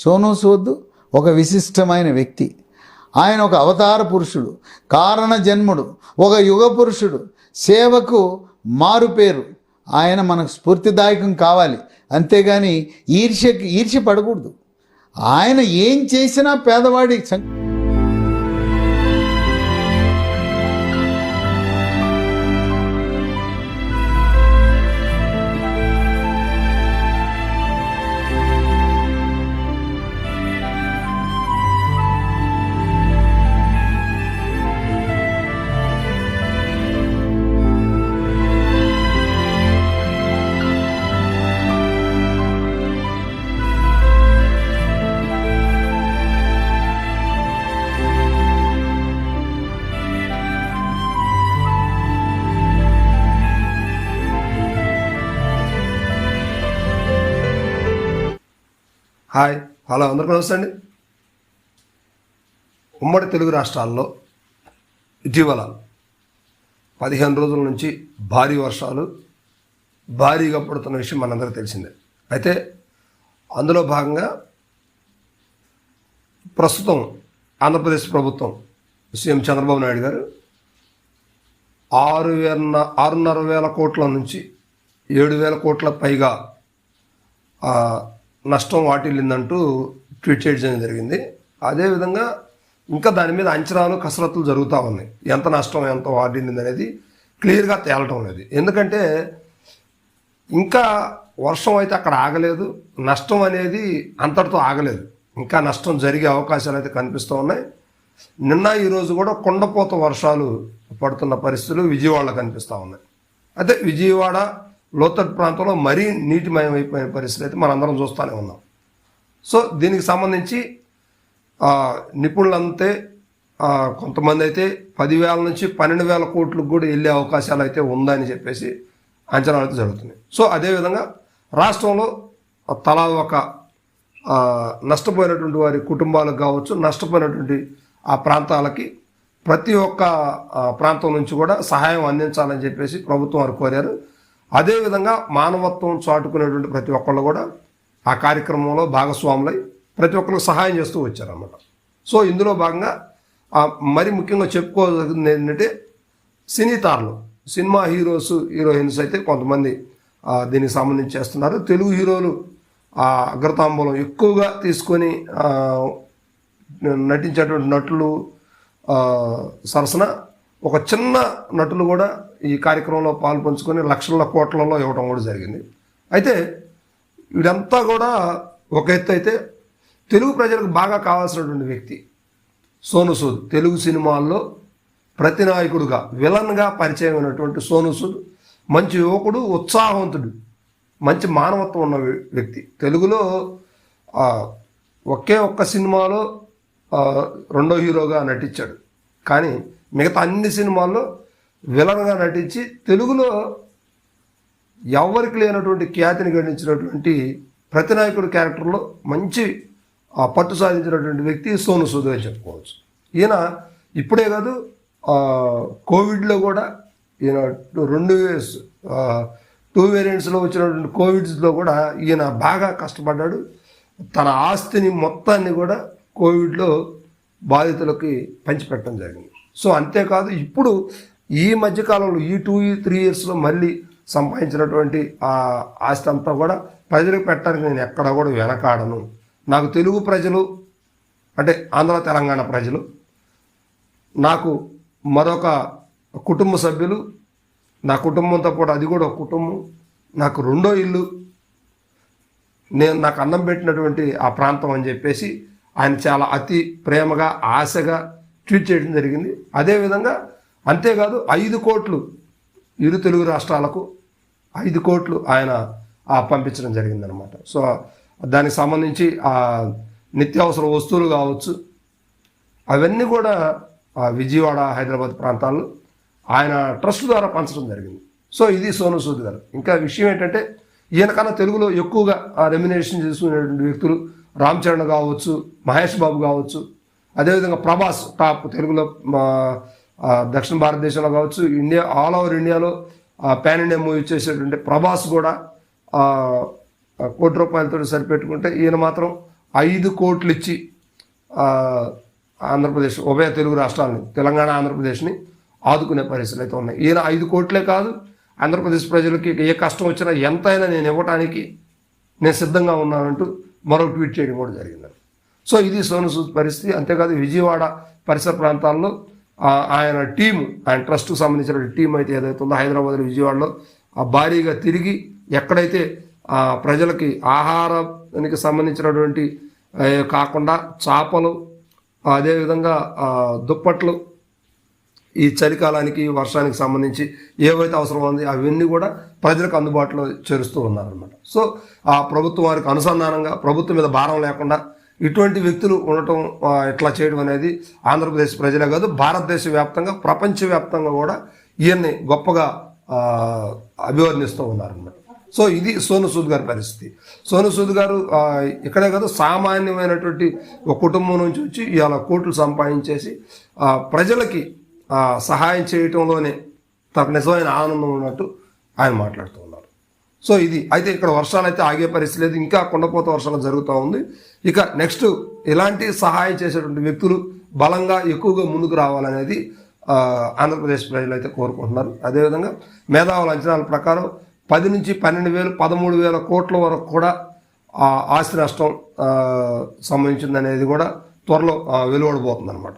సోను సూద్ ఒక విశిష్టమైన వ్యక్తి. ఆయన ఒక అవతార పురుషుడు కారణ జన్ముడు ఒక యుగ పురుషుడు సేవకు మారు పేరు. ఆయన మనకు స్ఫూర్తిదాయకం కావాలి. అంతేగాని ఈర్ష్యకి ఈర్ష్య పడకూడదు. ఆయన ఏం చేసినా పేదవాడి హాయ్. హలో అందరికీ నమస్తే అండి. ఉమ్మడి తెలుగు రాష్ట్రాల్లో ఇటీవల పదిహేను రోజుల నుంచి భారీ వర్షాలు భారీగా పడుతున్న విషయం మనందరికీ తెలిసిందే. అయితే అందులో భాగంగా ప్రస్తుతం ఆంధ్రప్రదేశ్ ప్రభుత్వం సీఎం చంద్రబాబు నాయుడు గారు ఆరు వేల ఆరున్నర వేల కోట్ల నుంచి ఏడు వేల కోట్ల పైగా నష్టం వాటిల్లిందంటూ ట్వీట్ చేయడం జరిగింది. అదేవిధంగా ఇంకా దాని మీద అంచనాలు కసరత్తులు జరుగుతూ ఉన్నాయి. ఎంత నష్టం ఎంత వాటిల్లింది అనేది క్లియర్గా తేలటం లేదు. ఎందుకంటే ఇంకా వర్షం అయితే అక్కడ ఆగలేదు. నష్టం అనేది అంతటితో ఆగలేదు. ఇంకా నష్టం జరిగే అవకాశాలు అయితే కనిపిస్తూ ఉన్నాయి. నిన్న ఈరోజు కూడా కొండపోత వర్షాలు పడుతున్న పరిస్థితులు విజయవాడలో కనిపిస్తూ ఉన్నాయి. అయితే విజయవాడ లోతట్టు ప్రాంతంలో మరీ నీటిమయం అయిపోయిన పరిస్థితి అయితే మనందరం చూస్తూనే ఉన్నాం. సో దీనికి సంబంధించి నిపుణులంతే కొంతమంది అయితే పదివేల నుంచి పన్నెండు వేల కోట్లకు కూడా వెళ్ళే అవకాశాలు అయితే ఉందని చెప్పేసి అంచనాలు అయితే జరుగుతున్నాయి. సో అదేవిధంగా రాష్ట్రంలో తలా ఒక నష్టపోయినటువంటి వారి కుటుంబాలకు కావచ్చు నష్టపోయినటువంటి ఆ ప్రాంతాలకి ప్రతి ఒక్క ప్రాంతం నుంచి కూడా సహాయం అందించాలని చెప్పేసి ప్రభుత్వం వారు కోరారు. అదేవిధంగా మానవత్వం చాటుకునేటువంటి ప్రతి ఒక్కళ్ళు కూడా ఆ కార్యక్రమంలో భాగస్వాములై ప్రతి ఒక్కరికి సహాయం చేస్తూ వచ్చారన్నమాట. సో ఇందులో భాగంగా మరి ముఖ్యంగా చెప్పుకోదగింది ఏంటంటే సినీ తారలు సినిమా హీరోస్ హీరోయిన్స్ అయితే కొంతమంది దీనికి సంబంధించి చేస్తున్నారు. తెలుగు హీరోలు ఆ అగ్రతాంబూలం ఎక్కువగా తీసుకొని నటించేటువంటి నటులు సరసన ఒక చిన్న నటులు కూడా ఈ కార్యక్రమంలో పాలు పంచుకొని లక్షల కోట్లలో ఇవ్వడం కూడా జరిగింది. అయితే వీడంతా కూడా ఒక ఎత్తు అయితే తెలుగు ప్రజలకు బాగా కావాల్సినటువంటి వ్యక్తి సోను సూద్. తెలుగు సినిమాల్లో ప్రతినాయకుడుగా విలన్గా పరిచయం అయినటువంటి సోను సూద్ మంచి యువకుడు ఉత్సాహవంతుడు మంచి మానవత్వం ఉన్న వ్యక్తి. తెలుగులో ఒకే ఒక్క సినిమాలో రెండో హీరోగా నటించాడు. కానీ మిగతా అన్ని సినిమాల్లో విలన్గా నటించి తెలుగులో ఎవరికి లేనటువంటి ఖ్యాతిని గణించినటువంటి ప్రతినాయకుడు క్యారెక్టర్లో మంచి ఆ, పట్టు సాధించినటువంటి వ్యక్తి సోను సూద్ అని చెప్పుకోవచ్చు. ఈయన ఇప్పుడే కాదు కోవిడ్లో కూడా ఈయన రెండు టూ వేరియంట్స్లో వచ్చినటువంటి కోవిడ్స్లో కూడా ఈయన బాగా కష్టపడ్డాడు. తన ఆస్తిని మొత్తాన్ని కూడా కోవిడ్లో బాధితులకి పంచిపెట్టడం జరిగింది. సో అంతేకాదు ఇప్పుడు ఈ మధ్యకాలంలో ఈ టూ త్రీ ఇయర్స్లో మళ్ళీ సంపాదించినటువంటి ఆ ఆస్తి అంతా కూడా ప్రజలకు పెట్టడానికి నేను ఎక్కడ కూడా వెనకాడను. నాకు తెలుగు ప్రజలు అంటే ఆంధ్ర తెలంగాణ ప్రజలు నాకు మరొక కుటుంబ సభ్యులు నా కుటుంబంతో పాటు అది కూడా ఒక కుటుంబం నాకు రెండో ఇల్లు నేను నాకు అన్నం పెట్టినటువంటి ఆ ప్రాంతం అని చెప్పేసి ఆయన చాలా అతి ప్రేమగా ఆశగా ట్వీట్ చేయడం జరిగింది. అదేవిధంగా అంతేకాదు ఐదు కోట్లు ఇరు తెలుగు రాష్ట్రాలకు ఐదు కోట్లు ఆయన పంపించడం జరిగిందనమాట సో దానికి సంబంధించి ఆ నిత్యావసర వస్తువులు కావచ్చు అవన్నీ కూడా ఆ, విజయవాడ హైదరాబాద్ ప్రాంతాల్లో ఆయన ట్రస్ట్ ద్వారా పంచడం జరిగింది. సో ఇది సోను సూద్ గారు. ఇంకా విషయం ఏంటంటే ఈయనకన్నా తెలుగులో ఎక్కువగా ఆ రెమ్యునేషన్ చేసుకునేటువంటి వ్యక్తులు రామ్ చరణ్ కావచ్చు మహేష్ బాబు కావచ్చు అదేవిధంగా ప్రభాస్ టాప్ తెలుగులో మా, దక్షిణ భారతదేశంలో కావచ్చు ఇండియా ఆల్ ఓవర్ ఇండియాలో పాన్ ఇండియా మూవీ చేసేటువంటి ప్రభాస్ కూడా కోటి రూపాయలతో సరిపెట్టుకుంటే ఈయన మాత్రం ఐదు కోట్లు ఇచ్చి ఆంధ్రప్రదేశ్ ఉభయ తెలుగు రాష్ట్రాలని తెలంగాణ ఆంధ్రప్రదేశ్ని ఆదుకునే పరిస్థితులు అయితే ఉన్నాయి. ఈయన ఐదు కోట్లే కాదు ఆంధ్రప్రదేశ్ ప్రజలకి ఏ కష్టం వచ్చినా ఎంతైనా నేను ఇవ్వటానికి నేను సిద్ధంగా ఉన్నానంటూ మరో ట్వీట్ చేయడం కూడా జరిగింది. సో ఇది సోను సూద్ పరిస్థితి. అంతేకాదు విజయవాడ పరిసర ప్రాంతాల్లో ఆయన టీము ఆయన ట్రస్ట్కు సంబంధించిన టీం అయితే ఏదైతే ఉందో హైదరాబాద్ విజయవాడలో ఆ భారీగా తిరిగి ఎక్కడైతే ప్రజలకి ఆహారానికి సంబంధించినటువంటి కాకుండా చేపలు అదేవిధంగా దుప్పట్లు ఈ చలికాలానికి వర్షానికి సంబంధించి ఏవైతే అవసరం ఉంది అవన్నీ కూడా ప్రజలకు అందుబాటులో చేరుస్తూ ఉన్నారనమాట సో ఆ ప్రభుత్వం వారికి అనుసంధానంగా ప్రభుత్వం మీద భారం లేకుండా ఇటువంటి వ్యక్తులు ఉండటం ఇట్లా చేయడం అనేది ఆంధ్రప్రదేశ్ ప్రజలే కాదు భారతదేశ వ్యాప్తంగా ప్రపంచవ్యాప్తంగా కూడా ఈయన్ని గొప్పగా అభివర్ణిస్తూ ఉన్నారనమాట సో ఇది సోను సూద్ గారి పరిస్థితి. సోను సూద్ గారు ఇక్కడే కాదు సామాన్యమైనటువంటి ఒక కుటుంబం నుంచి వచ్చి ఇవాళ కోట్లు సంపాదించేసి ప్రజలకి సహాయం చేయటంలోనే తనకు నిజమైన ఆనందం ఉన్నట్టు ఆయన మాట్లాడుతూ ఉన్నారు. సో ఇది అయితే ఇక్కడ వర్షాలు అయితే ఆగే పరిస్థితి లేదు. ఇంకా కొండపోత వర్షాలు జరుగుతూ ఉంది. ఇక నెక్స్ట్ ఇలాంటి సహాయం చేసేటువంటి వ్యక్తులు బలంగా ఎక్కువగా ముందుకు రావాలనేది ఆంధ్రప్రదేశ్ ప్రజలు అయితే కోరుకుంటున్నారు. అదేవిధంగా మేధావుల అంచనాల ప్రకారం పది నుంచి పన్నెండు వేలు పదమూడు వేల కోట్ల వరకు కూడా ఆస్తి నష్టం సంబంధించిందనేది సంభవించిందనేది కూడా త్వరలో వెలువడబోతుంది అనమాట